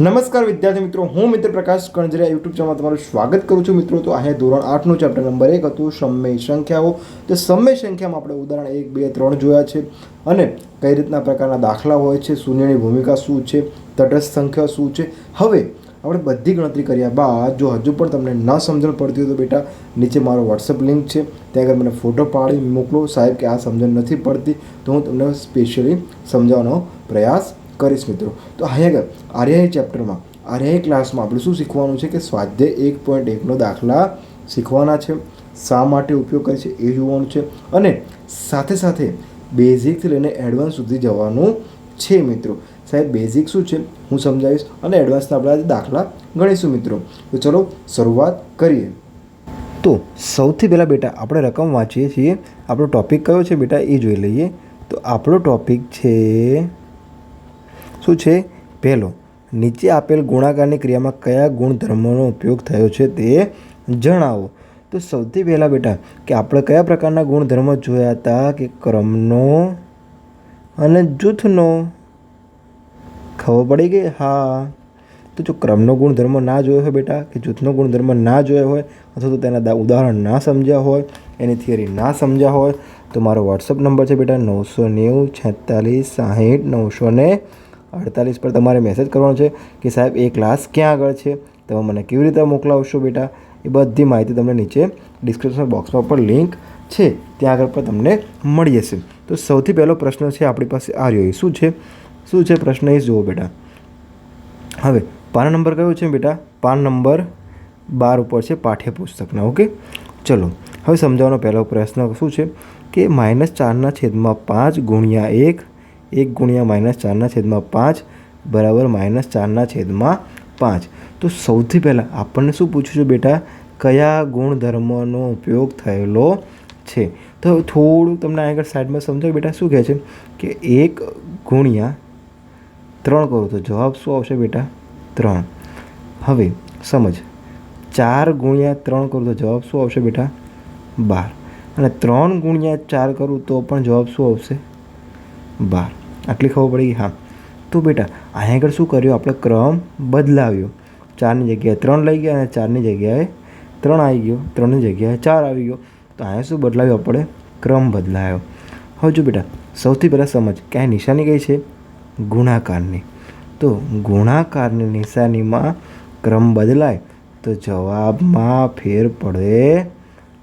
નમસ્કાર વિદ્યાર્થી મિત્રો, હું મિત્ર પ્રકાશ કણજરિયા યુટ્યુબ ચેનલમાં તમારું સ્વાગત કરું છું. મિત્રો, તો અહીંયા ધોરણ આઠનું ચેપ્ટર નંબર એક હતું, સમય સંખ્યાઓ. તો સમય સંખ્યામાં આપણે ઉદાહરણ એક, બે, ત્રણ જોયા છે અને કઈ રીતના પ્રકારના દાખલા હોય છે, શૂન્યની ભૂમિકા શું છે, તટસ્થ સંખ્યા શું છે. હવે આપણે બધી ગણતરી કર્યા બાદ, જો હજુ પણ તમને ન સમજણ પડતી હોય તો બેટા, નીચે મારો વોટ્સઅપ લિંક છે. ત્યાં આગળ મને ફોટો પાડી, મોકલો. સાહેબ કે આ સમજણ નથી પડતી, તો હું તમને સ્પેશિયલી સમજાવવાનો પ્રયાસ કરીશ મિત્રો. તો અહીંયા આગળ આર્યાઈ ચેપ્ટરમાં આર્યાઈ ક્લાસમાં આપણે શું શીખવાનું છે કે સ્વાધ્યાય એક પોઈન્ટ એકનો દાખલા શીખવાના છે. શા માટે ઉપયોગ કરે છે એ જોવાનું છે. અને સાથે સાથે બેઝિકથી લઈને એડવાન્સ સુધી જવાનું છે મિત્રો. સાહેબ બેઝિક શું છે? હું સમજાવીશ અને એડવાન્સના આપણે આજે દાખલા ગણીશું મિત્રો. તો ચલો શરૂઆત કરીએ. તો સૌથી પહેલાં બેટા આપણે રકમ વાંચીએ છીએ. આપણો ટૉપિક કયો છે બેટા? એ જોઈ લઈએ. તો આપણો ટૉપિક છે શું છે? પહેલો, નીચે આપેલ ગુણાકારની ક્રિયામાં કયા ગુણધર્મોનો ઉપયોગ થયો છે તે જણાવો. તો સૌથી પહેલાં બેટા, કે આપણે કયા પ્રકારના ગુણધર્મો જોયા હતા? કે ક્રમનો અને જૂથનો. ખબર પડી ગઈ? હા. તો જો ક્રમનો ગુણધર્મ ના જોયો હોય બેટા, કે જૂથનો ગુણધર્મ ના જોયો હોય, અથવા તો તેના ઉદાહરણ ના સમજ્યા હોય, એની થિયરી ના સમજ્યા હોય, તો મારો વોટ્સઅપ નંબર છે બેટા નવસો નેવું છેતાલીસ સાહીઠ નવસો ને અડતાલીસ પર તમારે મેસેજ કરવાનો છે કે સાહેબ, એ ક્લાસ ક્યાં આગળ છે? તમે મને કેવી રીતે મોકલાવશો બેટા? એ બધી માહિતી તમને નીચે ડિસ્ક્રિપ્શન બોક્સમાં પણ લિંક છે. ત્યાં આગળ પણ તમને મળી જશે. તો સૌથી પહેલો પ્રશ્ન છે આપણી પાસે આ રહ્યો શું છે? શું છે પ્રશ્ન એ? જુઓ બેટા. હવે, પાન નંબર કયો છે બેટા? પાન નંબર બાર ઉપર છે પાઠ્યપુસ્તકના, ઓકે? ચલો, હવે સમજાવવાનો પહેલો પ્રશ્ન શું છે? કે માઇનસ ચારના છેદમાં પાંચ ગુણ્યા એક એક ગુણ્યા માઇનસ ચારના છેદમાં પાંચ બરાબર માઇનસ ચારના છેદમાં પાંચ. તો સૌથી પહેલાં આપણને શું પૂછ્યું છે બેટા? કયા ગુણધર્મનો ઉપયોગ થયેલો છે? તો થોડું તમને આગળ સાઈડમાં સમજાવ. બેટા શું કહે છે? કે એક ગુણ્યા ત્રણ કરો તો જવાબ શું આવશે બેટા? ત્રણ. હવે સમજ. ચાર ગુણ્યા ત્રણ કરું તો જવાબ શું આવશે બેટા? બાર. અને ત્રણ ગુણ્યા ચાર કરું તો પણ જવાબ શું આવશે? બાર. આટલી ખબર પડી. ગઈ હા. તો બેટા, અહીંયા આગળ શું કર્યું? આપણે ક્રમ બદલાવ્યો. ચારની જગ્યાએ ત્રણ લઈ ગયા અને ચારની જગ્યાએ ત્રણ આવી ગયો. ત્રણની જગ્યાએ ચાર આવી ગયો. તો અહીંયા શું બદલાવ્યું? આપણે ક્રમ બદલાયો. હવે જો બેટા, સૌથી પહેલાં સમજ કે આ નિશાની કઈ છે? ગુણાકારની. તો ગુણાકારની નિશાનીમાં ક્રમ બદલાય તો જવાબમાં ફેર પડે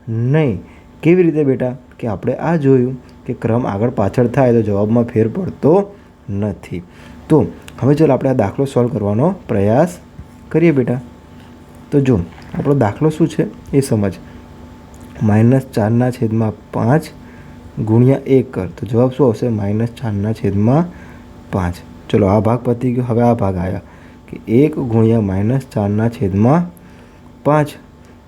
નહીં. કેવી રીતે બેટા? કે આપણે આ જોયું કે ક્રમ આગળ પાછળ થાય તો જવાબમાં ફેર પડતો નથી. તો હવે ચાલો આપણે આ દાખલો સોલ્વ કરવાનો પ્રયાસ કરીએ બેટા. તો જો, આપણો દાખલો શું છે? એ સમજ. માઇનસ ચારના છેદમાં પાંચ ગુણ્યા એક કર. તો જવાબ શું આવશે? માઇનસ ચારના છેદમાં પાંચ. ચલો, આ ભાગ પતી ગયો. હવે આ ભાગ આવ્યા કે એક ગુણ્યા માઇનસ ચારના છેદમાં પાંચ.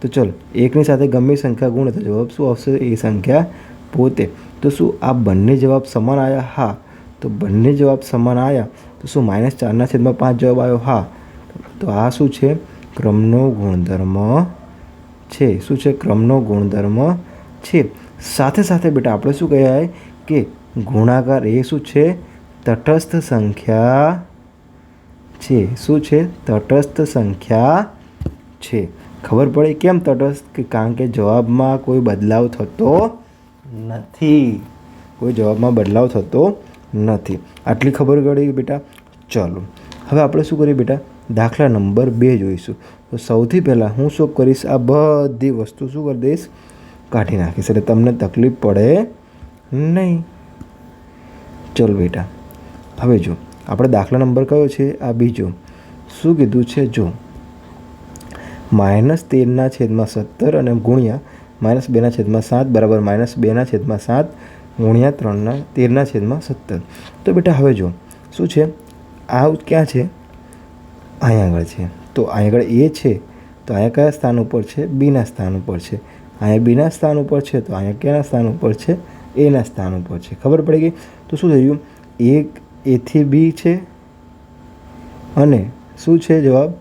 તો ચલો, એકની સાથે ગમે એ સંખ્યા ગુણે તો જવાબ શું આવશે? એ સંખ્યા પોતે. તો શું આ બંને જવાબ સમાન આવ્યા? હા. તો બંને જવાબ સમાન આવ્યા. તો શું માઇનસ ચારના છેદમાં પાંચ જવાબ આવ્યો? હા. તો આ શું છે? ક્રમનો ગુણધર્મ છે. શું છે? ક્રમનો ગુણધર્મ છે. સાથે સાથે બેટા, આપણે શું કહેવાય કે ગુણાકાર એ શું છે? તટસ્થ સંખ્યા છે. શું છે? તટસ્થ સંખ્યા છે. ખબર પડી? કેમ તટસ્થ? કારણ કે જવાબમાં કોઈ બદલાવ થતો નથી. કોઈ જવાબમાં બદલાવ થતો નથી. આટલી ખબર પડી બેટા? ચાલો. હવે આપણે શું કરીએ બેટા? દાખલા નંબર બે જોઈશું. તો સૌથી પહેલાં હું શું કરીશ? આ બધી વસ્તુ શું કરી દઈશ? કાઢી નાખીશ. એટલે તમને તકલીફ પડે નહીં. ચલો બેટા. હવે જો, આપણે દાખલા નંબર કયો છે? આ બીજો. શું કીધું છે? જો માઇનસ તેરના છેદમાં સત્તર અને ગુણ્યા માઇનસ બેના છેદમાં સાત બરાબર માઇનસ બેના છેદમાં સાત ગુણ્યા ત્રણના તેરના છેદમાં સત્તર. તો બેટા હવે જો શું છે? આ ક્યાં છે? અહીંયા આગળ છે. તો અહીં આગળ એ છે, તો અહીંયા કયા સ્થાન ઉપર છે? બીના સ્થાન ઉપર છે. અહીંયા બીના સ્થાન ઉપર છે, તો અહીંયા કયાના સ્થાન ઉપર છે? એના સ્થાન ઉપર છે. ખબર પડી ગઈ? તો શું થયું એક એથી બી છે. અને શું છે જવાબ?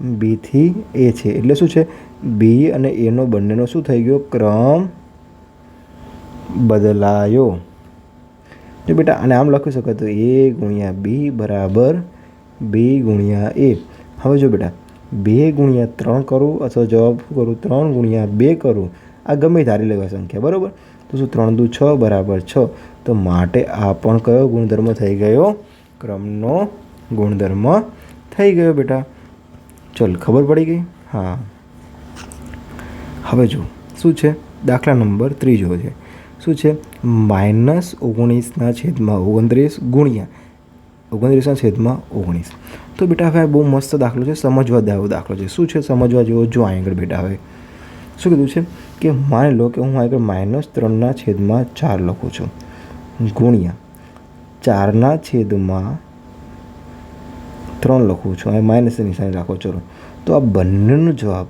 બીથી એ છે. એટલે શું છે? બી અને એનો બંનેનો શું થઈ ગયો? ક્રમ બદલાયો. જો બેટા, આને આમ લખી શકો તો એ ગુણ્યા બી બરાબર બી ગુણ્યા એ. હવે જો બેટા, બે ગુણ્યા ત્રણ કરું અથવા જવાબ કરું? ત્રણ ગુણ્યા બે કરું. આ ગમે ધારી લેવા સંખ્યા, બરાબર? તો શું ત્રણ દુ છ બરાબર છ? તો માટે આ પણ કયો ગુણધર્મ થઈ ગયો? ક્રમનો ગુણધર્મ થઈ ગયો બેટા. ચલ, ખબર પડી ગઈ? હા. હવે જો શું છે? દાખલા નંબર ત્રીજો છે. શું છે? માઇનસ ઓગણીસના છેદમાં ઓગણત્રીસ ગુણ્યા ઓગણત્રીસના છેદમાં ઓગણીસ. તો બેટા હવે આ બહુ મસ્ત દાખલો છે, સમજવા જેવો દાખલો છે. શું છે સમજવા જેવો? જો આગળ બેટા હવે. શું કીધું છે? કે માની લો કે હું આગળ માઇનસ ત્રણના છેદમાં ચાર લખું છું. ગુણ્યા ચારના છેદમાં ત્રણ લખું છું. અને માઇનસની નિશાની રાખો, ચલો. તો આ બંનેનો જવાબ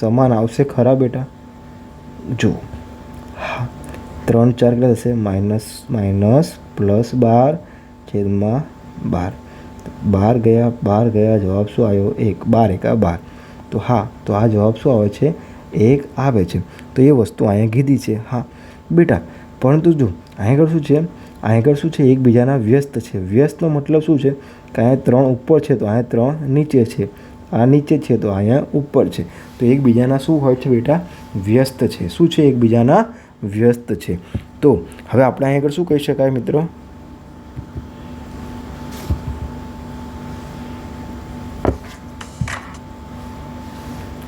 સમાન આવશે ખરા બેટા? જુઓ હા. ત્રણ ચાર કેટલા થશે. માઇનસ માઇનસ, પ્લસ બાર, છેદમાં બાર. બાર ગયા બાર ગયા, જવાબ શું આવ્યો? એક. બાર એકા બાર. તો હા, તો આ જવાબ શું આવે છે? એક આવે છે. તો એ વસ્તુ અહીંયા કીધી છે. હા. બેટા, પરંતુ જો અહીં આગળ શું છે? અહીં આગળ શું છે? એકબીજાના વ્યસ્ત છે. વ્યસ્તનો મતલબ શું છે? કે અહીંયા ત્રણ ઉપર છે, તો અહીંયા ત્રણ નીચે છે. આ નીચે છે, તો અહીંયા ઉપર છે. તો એકબીજાના શું હોય છે બેટા? વ્યસ્ત છે. શું છે એકબીજાના? વ્યસ્ત છે. તો હવે આપણે અહીં આગળ શું કહી શકાય મિત્રો?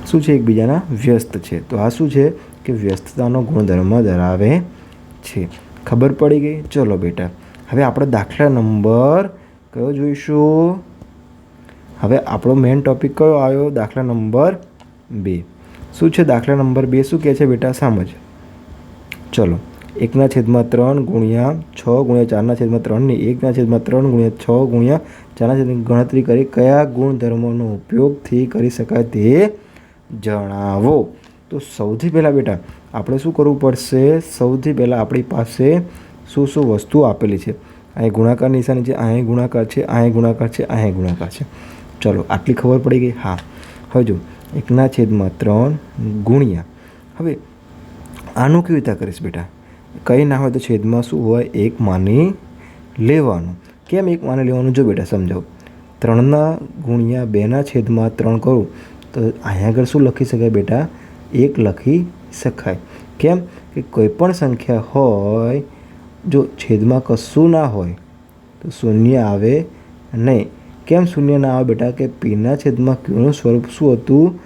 શું છે એકબીજાના? વ્યસ્ત છે. તો આ શું છે? કે વ્યસ્તતાનો ગુણધર્મ ધરાવે છે. ખબર પડી ગઈ? ચલો બેટા. હવે આપણે દાખલા નંબર કયો જોઈશું? હવે આપણો મેઇન ટોપિક કયો આવ્યો? દાખલા નંબર બે. શું છે દાખલા નંબર બે? શું કહે છે બેટા? સમજ ચલો. એકના છેદમાં ત્રણ ગુણ્યા છ ગુણ્યા ચારના છેદમાં ત્રણની એકના છેદમાં ત્રણ ગુણ્યા છ ગુણ્યા ચારના છેદની ગણતરી કરી કયા ગુણધર્મોનો ઉપયોગથી કરી શકાય તે જણાવો. તો સૌથી પહેલાં બેટા, આપણે શું કરવું પડશે? સૌથી પહેલાં આપણી પાસે શું શું વસ્તુ આપેલી છે? અહીં ગુણાકાર નિશાની છે, અહીં ગુણાકાર છે, અહીં ગુણાકાર છે, અહીં ગુણાકાર છે. ચલો, આટલી ખબર પડી ગઈ? હા. હવે જો, એકના છેદમાં ત્રણ ગુણ્યા. હવે, આનું કેવી રીતે કરીશ બેટા? કંઈ ના હોય તો છેદમાં શું હોય? એક માની લેવાનું. કેમ એક માની લેવાનું? જો બેટા, સમજાવો. ત્રણના ગુણ્યા બેના છેદમાં ત્રણ કરું, તો અહીંયા આગળ શું લખી શકાય બેટા? એક લખી શકાય. કેમ કે કોઈ પણ સંખ્યા હોય, જો છેદમાં કશું ના હોય, તો શૂન્ય આવે નહીં. કેમ શૂન્ય ના આવે બેટા? કે પીના છેદમાં ક્યુનું સ્વરૂપ શું હતું?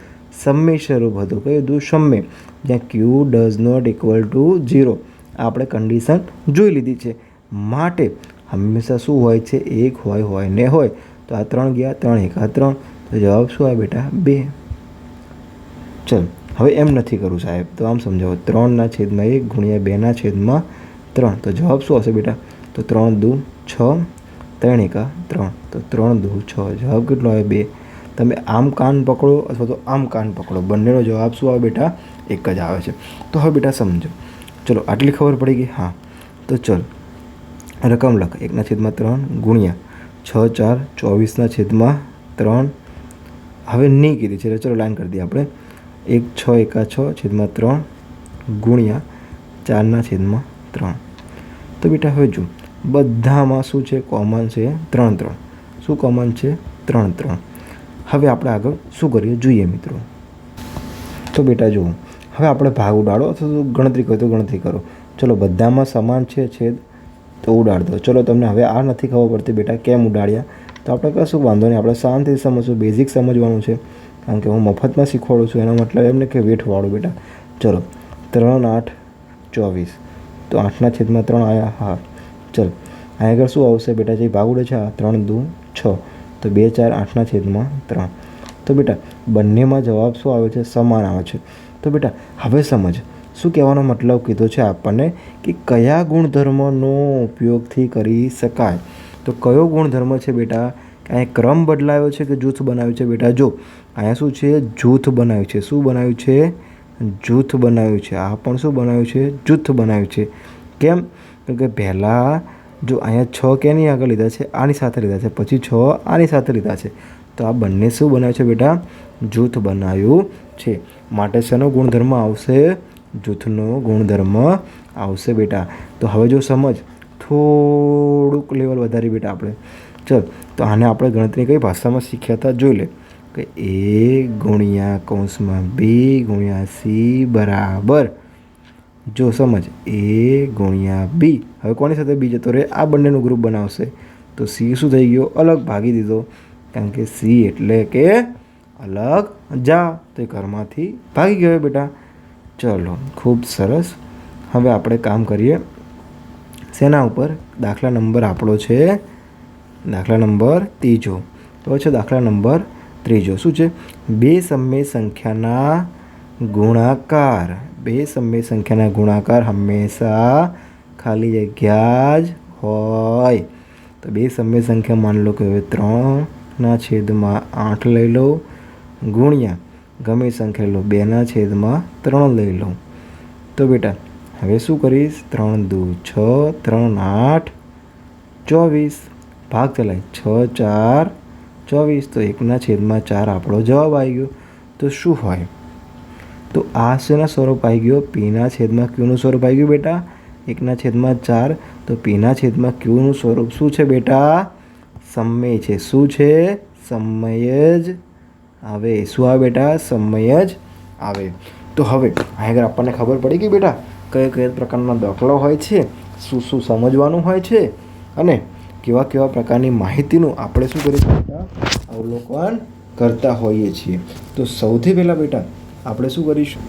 સમ્મે સ્વરૂપ હતું. કયું હતું સમય. જ્યાં Q does not equal to zero. આપણે કન્ડિશન જોઈ લીધી છે. માટે હંમેશા શું હોય છે? એક હોય હોય ને હોય. તો આ ત્રણ ગયા, ત્રણ એક ત્રણ. તો જવાબ શું આવે બેટા? બે. ચલ, હવે એમ નથી કરવું સાહેબ. તો આમ સમજાવો. ત્રણના છેદમાં એક ગુણ્યા બેના છેદમાં ત્રણ. તો જવાબ શું હશે બેટા? તો ત્રણ દુ છ ત્રણ એકા ત્રણ. તો ત્રણ દુ, છ. જવાબ કેટલો આવે? બે. તમે આમ કાન પકડો અથવા તો આમ કાન પકડો. બંનેનો જવાબ શું આવે બેટા? એક જ આવે છે. તો હવે બેટા સમજો. ચલો, આટલી ખબર પડી ગઈ? હા. તો ચલ. રકમ લખ. એકના છેદમાં ત્રણ ગુણ્યા છ ચાર ચોવીસના છેદમાં ત્રણ. હવે નહીં કીધી છે. ચલો લાઈન કરી દઈએ આપણે. એક, છ, એકા, છ છેદમાં ત્રણ ગુણ્યા ચારના છેદમાં ત્રણ. તો બેટા, હવે જો બધામાં શું છે? કોમન છે. ત્રણ ત્રણ. શું કોમન છે? ત્રણ ત્રણ. હવે આપણે આગળ શું કરીએ? જોઈએ મિત્રો. તો બેટા જુઓ. હવે આપણે ભાગ ઉડાડો અથવા તો ગણતરી કરો, તો ગણતરી કરો. ચલો, બધામાં સમાન છે, છેદ? તો ઉડાડ દો ચલો, તમને હવે આ નથી ખબર પડતી બેટા કેમ ઉડાડ્યા? તો આપણે કશું વાંધો નહીં. આપણે શાંતિથી સમજવું બેઝિક સમજવાનું છે. કારણ કે હું મફતમાં શીખવાડું છું, એનો મતલબ એમને કે વેઠવાળું બેટા. ચલો, ત્રણ આઠ ચોવીસ. તો આઠના છેદમાં ત્રણ આવ્યા હા. ચલ અહીં આગળ શું આવશે બેટા? જે ભાગ છે, આ ત્રણ દુ છ. તો બે, ચાર, આઠના છેદમાં ત્રણ. તો બેટા, બંનેમાં જવાબ શું આવે છે? સમાન આવે છે. તો બેટા, હવે સમજ. શું કહેવાનો મતલબ કીધો છે આપણને કે કયા ગુણધર્મનો ઉપયોગથી કરી શકાય? તો કયો ગુણધર્મ છે બેટા? અહીંયા ક્રમ બદલાયો છે કે જૂથ બનાવ્યું છે? બેટા, જો, અહીંયા શું છે? જૂથ બનાવ્યું છે. શું બનાવ્યું છે? જૂથ બનાવ્યું છે. આ પણ શું બનાવ્યું છે? જૂથ બનાવ્યું છે. કેમ? કેમ કે પહેલાં જો અહીંયા છ કેની આગળ લીધા છે, આની સાથે લીધા છે, પછી છ આની સાથે લીધા છે. તો આ બંને શું બનાવ્યું છે બેટા? જૂથ બનાવ્યું છે. માટે શેનો ગુણધર્મ આવશે? જૂથનો ગુણધર્મ આવશે બેટા. તો હવે જો સમજ, થોડુંક લેવલ વધારી બેટા આપણે. ચલ, તો આને આપણે ગણતરી કઈ ભાષામાં શીખ્યા હતા જોઈ લે. કે એ ગુણ્યા કૌંસમાં બી ગુણ્યા સી બરાબર. જો સમજ એ ગુણ્યા બી હવે કોની સાથે બી જતો રહે? આ બંનેનું ગ્રુપ બનાવશે. તો સી શું થઈ ગયો? અલગ ભાગી દીધો. કારણ કે સી એટલે કે અલગ જા. તો એ ઘરમાંથી ભાગી ગયો બેટા. ચલો, ખૂબ સરસ. હવે આપણે કામ કરીએ. શેના ઉપર દાખલા નંબર આપણો છે. દાખલા નંબર ત્રીજો. તો છે દાખલા નંબર ત્રીજો. શું છે? બે સમય સંખ્યાના ગુણાકાર. બે સમય સંખ્યાના ગુણાકાર હંમેશા ખાલી જગ્યા જ હોય. તો બે સમય સંખ્યા માની લો કે હવે ત્રણના છેદમાં આઠ લઈ લો, ગુણ્યા ગમે સંખ્યા લો, બેના છેદમાં ત્રણ લઈ લો. તો બેટા, હવે શું કરીશ? ત્રણ દુ છ, ત્રણ આઠ, ચોવીસ. ભાગ ચલાય. છ, ચાર, ચોવીસ. તો એકના છેદમાં ચાર આપણો જવાબ આવી ગયો. તો શું હોય? તો આ શેના સ્વરૂપ આવી ગયો? પીના છેદમાં ક્યુનું સ્વરૂપ આવી ગયું બેટા. એકના છેદમાં ચાર. તો પીના છેદમાં ક્યુનું સ્વરૂપ શું છે બેટા? સમય છે. શું છે? સમય જ આવે. શું આવે બેટા? સમય જ આવે. તો હવે આગળ આપણને ખબર પડી ગઈ બેટા, કયા કયા પ્રકારના દાખલો હોય છે, શું શું સમજવાનું હોય છે, અને કેવા કેવા પ્રકારની માહિતીનું આપણે શું કરીશું બેટા? અવલોકન કરતા હોઈએ છીએ. તો સૌથી પહેલાં બેટા આપણે શું કરીશું?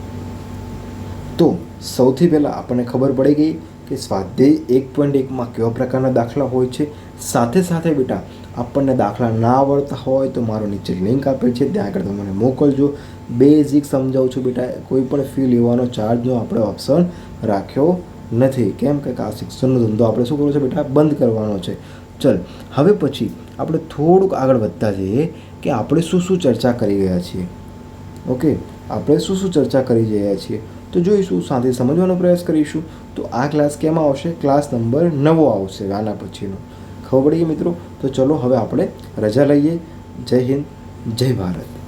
તો સૌથી પહેલાં આપણને ખબર પડી ગઈ કે સ્વાધ્યાય એક પોઈન્ટ એકમાં કેવા પ્રકારના દાખલા હોય છે? સાથે સાથે બેટા, આપણને દાખલા ના આવડતા હોય તો મારો નીચે લિંક આપેલ છે, ત્યાં આગળ તમે મને મોકલજો. બેઝિક સમજાવું છું બેટા, કોઈ પણ ફી લેવાનો ચાર્જનો આપણે ઓપ્શન રાખ્યો નથી. કેમ કે આ શિક્ષણનો ધંધો આપણે શું કરવો છે બેટા? બંધ કરવાનો છે. ચલ, હવે પછી આપણે થોડુંક આગળ વધતા જઈએ કે આપણે શું શું ચર્ચા કરી રહ્યા છીએ. ઓકે? આપણે શું શું ચર્ચા કરી રહ્યા છીએ તો જોઈશું, સાથે સમજવાનો પ્રયાસ કરીશું. તો આ ક્લાસ કેમાં આવશે? ક્લાસ નંબર નવો આવશે આના પછીનો. ખબર પડી મિત્રો? તો ચલો હવે આપણે રજા લઈએ. જય હિન્દ, જય ભારત.